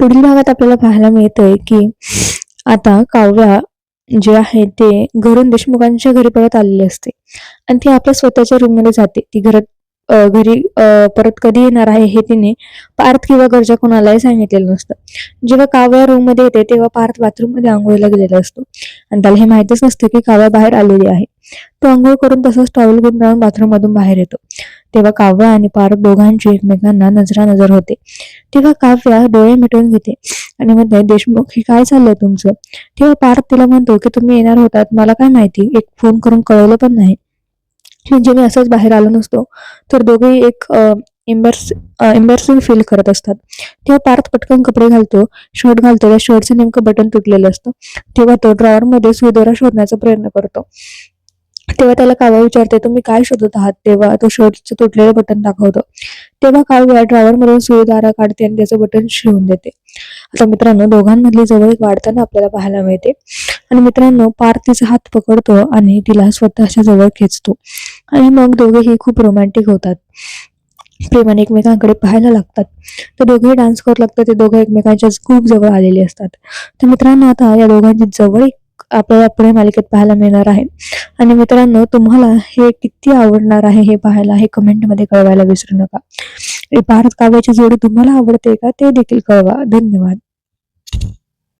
पुढील भागात आपल्याला पाहायला मिळतंय की आता काव्या जे आहे ते घरून देशमुखांच्या घरी परत आलेली असते. आणि ती आपल्या स्वतःच्या रूममध्ये जाते. ती घरात घरी परत कधी येणार आहे हे तिने पार्थ किंवा घरच्या कोणालाही सांगितलेलं नसतं. जेव्हा काव्या रूममध्ये येते तेव्हा पार्थ बाथरूममध्ये आंघोळीला गेलेला असतो. आणि त्याला हे माहितच नसतं की काव्या बाहेर आलेली आहे. तो आंघोळ करून तसंच टॉवेल गुंडाळून बाथरूम मधून बाहेर येतो. तेव्हा काव्या आणि पार्थ दोघांची एकमेकांना नजरानजर होते. तेव्हा काव्या डोळे मिटवून घेते आणि म्हणते देशमुख हे काय चाललंय तुमचं? तेव्हा पार्थ तिला म्हणतो की तुम्ही येणार होतात मला काय माहिती? एक फोन करून कळवलं पण नाही. म्हणजे मी असंच बाहेर आलो नसतो तर दोघेही एक एम्बर्स इम्बर्सिंग फील करत असतात. तेव्हा पार्थ पटकन कपडे घालतो शर्ट घालतो त्या शर्टचं नेमकं बटन तुटलेलं असतं. तेव्हा तो ड्रॉवर मध्ये शोधण्याचा प्रयत्न करतो. तेव्हा त्याला काव्या विचारते तुम्ही काय शोधत आहात? तेव्हा तो शर्टचं तुटलेलं बटन दाखवतो. तेव्हा काव्या ड्रायव्हरमधून सुईदारा काढते आणि त्याचं बटन शिवून देते. आता मित्रांनो दोघांमधली जवळ वाढताना आपल्याला पाहायला मिळते. आणि मित्रांनो पार तिचा हात पकडतो आणि तिला स्वतःच्या जवळ खेचतो. आणि मग दोघेही खूप रोमॅन्टिक होतात. प्रेमाने एकमेकांकडे पाहायला लागतात. तर दोघेही डान्स करू लागतात. ते दोघं एकमेकांच्या खूप जवळ आलेले असतात. तर मित्रांनो आता या दोघांची जवळ आपल्याला पुढे मालिकेत पाहायला मिळणार आहे. आणि मित्रांनो तुम्हाला हे किती आवडणार आहे हे पाहायला हे कमेंटमध्ये कळवायला विसरू नका. भारत काव्याची जोडी तुम्हाला आवडते का? ते देखील कळवा. धन्यवाद.